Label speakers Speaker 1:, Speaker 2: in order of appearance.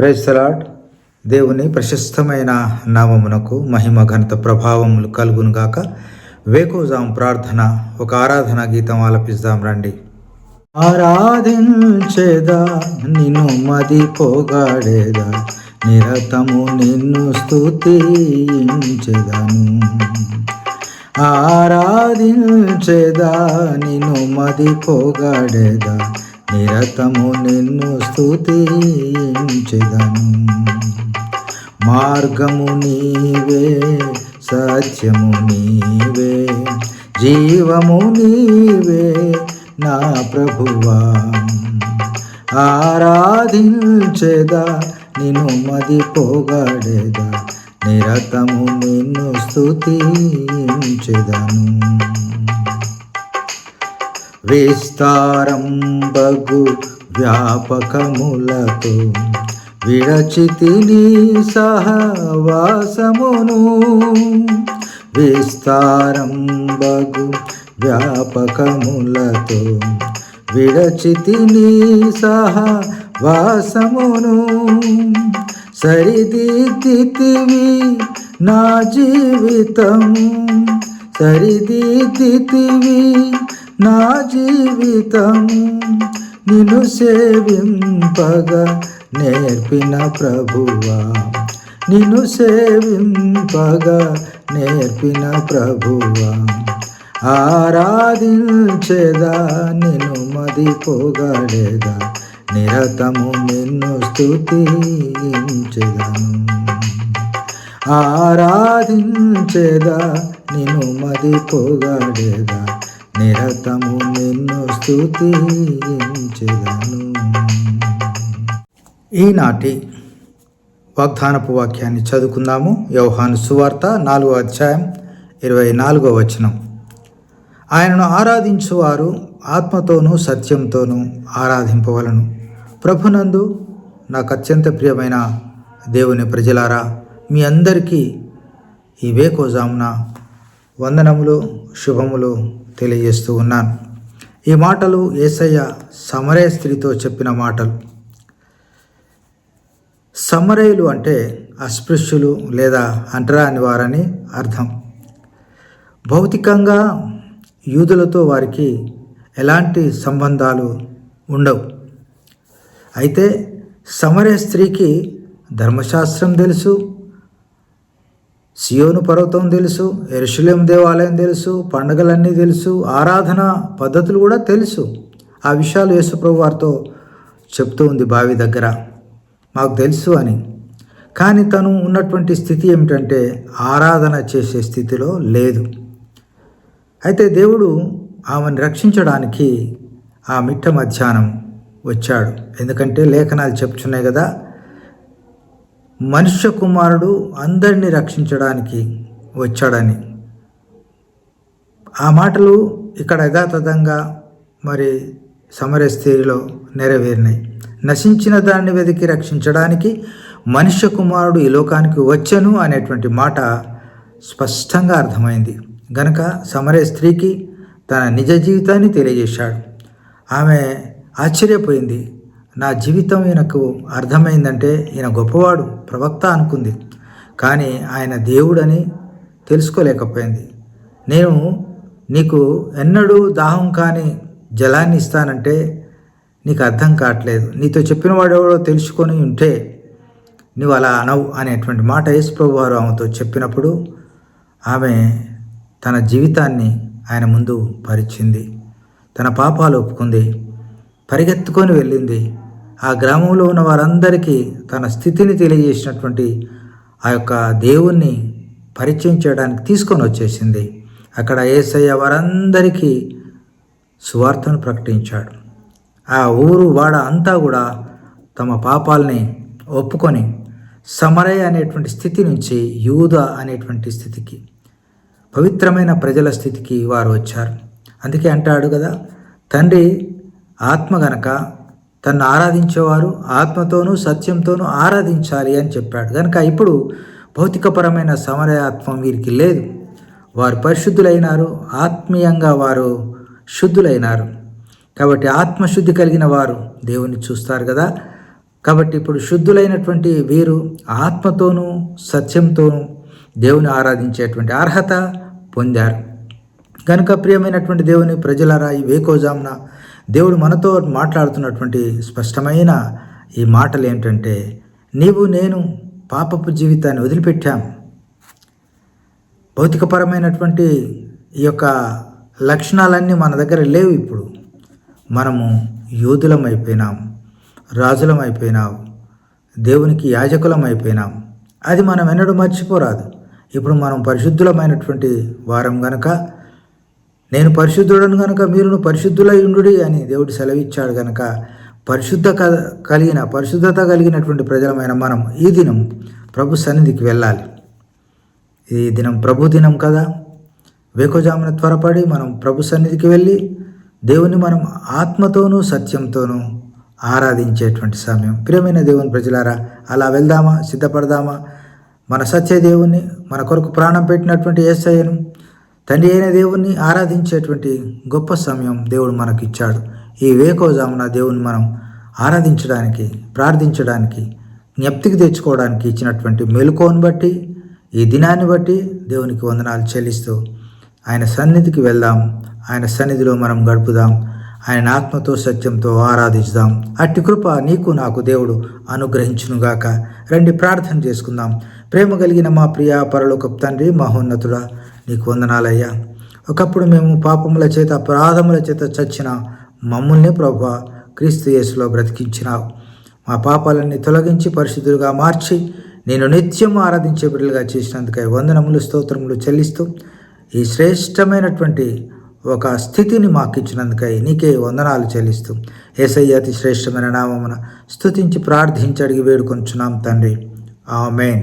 Speaker 1: Praise the Lord దేవుని ప్రశస్తమైన నామమునకు మహిమ ఘనత ప్రభావములు కలుగునుగాక వేకోజాం ప్రార్థన ఒక ఆరాధన గీతం ఆలపిస్తాం రండి. ఆరాధించేదా నిన్ను మది పోగాడేదా నిరతము నిన్ను స్తుతించెదను. ఆరాధించేదా నిన్ను మది పోగాడేదా నిరతము నిన్ను స్థుతించదను మార్గము నీవే సత్యము నీవే జీవము నీవే నా ప్రభువా. ఆరాధించేదా నిన్ను మది పోగాడేదా నిరతము నిన్ను స్తుతించెదను. విస్తారంబగు వ్యాపకములతో విరచితిని సహవాసమును. విస్తారంబగు వ్యాపకములతో విడచితిని సహవాసమును. సరిదిద్దితివి నా జీవితము సరిదిద్దితివి నా జీవితం నిన్ను సేవింపగా నేర్పిన ప్రభువా. నిన్ను సేవింపగా నేర్పిన ప్రభువా. ఆరాధించేదా నిన్ను మదిపోగలేదా నిరతము నిన్ను స్తుతించెదను ఆరాధించేదా నిన్ను మదిపోగలేదా నిరతము నిన్ను స్థుతించెదను ఈనాటి వాగ్దానపు వాక్యాన్ని చదువుకుందాము. యోహాను సువార్త నాలుగో అధ్యాయం ఇరవై నాలుగో వచనం. ఆయనను ఆరాధించువారు ఆత్మతోనూ సత్యంతోనూ ఆరాధింపవలను. ప్రభునందు నాకు అత్యంత ప్రియమైన దేవుని ప్రజలారా మీ అందరికీ ఈ వేకోజామున వందనములు శుభములు తెలియజేస్తూ ఉన్నాను. ఈ మాటలు ఏసయ్య సమరయ స్త్రీతో చెప్పిన మాటలు. సమరయులు అంటే అస్పృశ్యులు లేదా అంటరాని వారని అర్థం. భౌతికంగా యూదులతో వారికి ఎలాంటి సంబంధాలు ఉండవు. అయితే సమరయ స్త్రీకి ధర్మశాస్త్రం తెలుసు సియోను పర్వతం తెలుసు ఎరుషులేం దేవాలయం తెలుసు పండగలన్నీ తెలుసు ఆరాధన పద్ధతులు కూడా తెలుసు. ఆ విషయాలు యేసుప్రభు వారితో చెప్తూ ఉంది బావి దగ్గర. మాకు తెలుసు అని. కానీ తను ఉన్నటువంటి స్థితి ఏమిటంటే ఆరాధన చేసే స్థితిలో లేదు. అయితే దేవుడు ఆమెను రక్షించడానికి ఆ మిట్ట మధ్యాహ్నం వచ్చాడు. ఎందుకంటే లేఖనాలు చెప్తున్నాయి కదా మనుష్య కుమారుడు అందరినీ రక్షించడానికి వచ్చాడని. ఆ మాటలు ఇక్కడ యథాతథంగా మరి సమరస్థితిలో నెరవేరినాయి. నశించిన దాన్ని వెతికి రక్షించడానికి మనుష్య కుమారుడు ఈ లోకానికి వచ్చను అనేటువంటి మాట స్పష్టంగా అర్థమైంది. గనక సమరే స్త్రీకి తన నిజ జీవితాన్ని తెలియజేశాడు. ఆమె ఆశ్చర్యపోయింది. నా జీవితం ఈయనకు అర్థమైందంటే ఈయన గొప్పవాడు ప్రవక్త అనుకుంది. కానీ ఆయన దేవుడని తెలుసుకోలేకపోయింది. నేను నీకు ఎన్నడూ దాహం కాని జలాన్ని ఇస్తానంటే నీకు అర్థం కావట్లేదు. నీతో చెప్పిన వాడెవడో తెలుసుకొని ఉంటే నువ్వు అలా అనవు అనేటువంటి మాట యేసుప్రభు వారు ఆమెతో చెప్పినప్పుడు ఆమె తన జీవితాన్ని ఆయన ముందు పరిచింది. తన పాపాలు ఒప్పుకుంది. పరిగెత్తుకొని వెళ్ళింది. ఆ గ్రామంలో ఉన్న వారందరికీ తన స్థితిని తెలియజేసినటువంటి ఆ యొక్క దేవుణ్ణి పరిచయం చేయడానికి తీసుకొని వచ్చేసింది. అక్కడ ఏసయ్య వారందరికీ సువార్తను ప్రకటించాడు. ఆ ఊరు వాడ అంతా కూడా తమ పాపాలని ఒప్పుకొని సమరయ అనేటువంటి స్థితి నుంచి యూద అనేటువంటి స్థితికి పవిత్రమైన ప్రజల స్థితికి వారు వచ్చారు. అందుకే అంటాడు కదా తండ్రి ఆత్మ గనక తన్ను ఆరాధించేవారు ఆత్మతోనూ సత్యంతోనూ ఆరాధించాలి అని చెప్పాడు. కనుక ఇప్పుడు భౌతికపరమైన సమరయాత్మ వీరికి లేదు. వారు పరిశుద్ధులైనారు ఆత్మీయంగా వారు శుద్ధులైనారు. కాబట్టి ఆత్మశుద్ధి కలిగిన వారు దేవుని చూస్తారు కదా. కాబట్టి ఇప్పుడు శుద్ధులైనటువంటి వీరు ఆత్మతోనూ సత్యంతోనూ దేవుని ఆరాధించేటువంటి అర్హత పొందారు. కనుక ప్రియమైనటువంటి దేవుని ప్రజలారా ఈ వేకోజామున దేవుడు మనతో మాట్లాడుతున్నటువంటి స్పష్టమైన ఈ మాటలు ఏంటంటే నీవు నేను పాపపు జీవితాన్ని వదిలిపెట్టాం భౌతికపరమైనటువంటి ఈ యొక్క లక్షణాలన్నీ మన దగ్గర లేవు ఇప్పుడు. మనము యోధులం అయిపోయినాం రాజులం అయిపోయినాం దేవునికి యాజకులం అయిపోయినాం. అది మనం ఎన్నడూ మర్చిపోరాదు. ఇప్పుడు మనం పరిశుద్ధులమైనటువంటి వారం గనక నేను పరిశుద్ధుడను కనుక మీరును పరిశుద్ధులై ఉండుడి అని దేవుడు సెలవిచ్చాడు గనక పరిశుద్ధ క- కలిగిన పరిశుద్ధత కలిగినటువంటి ప్రజలమైన మనం ఈ దినం ప్రభు సన్నిధికి వెళ్ళాలి. ఈ దినం ప్రభు దినం కదా. వేకోజామున త్వరపడి మనం ప్రభు సన్నిధికి వెళ్ళి దేవుని మనం ఆత్మతోనూ సత్యంతోనూ ఆరాధించేటువంటి సమయం. ప్రియమైన దేవుని ప్రజలారా అలా వెళ్దామా? సిద్ధపడదామా? మన సత్య దేవుణ్ణి మన కొరకు ప్రాణం పెట్టినటువంటి ఏసయ్యను తండ్రి అయిన దేవుణ్ణి ఆరాధించేటువంటి గొప్ప సమయం దేవుడు మనకి ఇచ్చాడు ఈ వేకోజామున దేవుని మనం ఆరాధించడానికి ప్రార్థించడానికి జ్ఞప్తికి తెచ్చుకోవడానికి ఇచ్చినటువంటి మెలుకోను బట్టి ఈ దినాన్ని బట్టి దేవునికి వందనాలు చెల్లిస్తూ ఆయన సన్నిధికి వెళ్దాం. ఆయన సన్నిధిలో మనం గడుపుదాం. ఆయన ఆత్మతో సత్యంతో ఆరాధించుదాం అట్టి కృప నీకు నాకు దేవుడు అనుగ్రహించునుగాక. రండి ప్రార్థన చేసుకుందాం. ప్రేమ కలిగిన మా ప్రియ పరలోకపు తండ్రి మహోన్నతుడా నీకు వందనాలయ్యా. ఒకప్పుడు మేము పాపముల చేత అపరాధముల చేత చచ్చిన మమ్మల్ని ప్రభు క్రీస్తు యేసులో బ్రతికించినావు. మా పాపాలన్నీ తొలగించి పరిశుద్ధులుగా మార్చి నేను నిత్యం ఆరాధించే బిడ్డలుగా చేసినందుకై వందనములు స్తోత్రములు చెల్లిస్తూ ఈ శ్రేష్టమైనటువంటి ఒక స్థితిని మాకు ఇచ్చినందుకై నీకే వందనాలు చెల్లిస్తూ ఏసయ్య అతి శ్రేష్టమైన నామమున స్థుతించి ప్రార్థించి అడిగి వేడుకొంచున్నాం తండ్రి. ఆమెన్.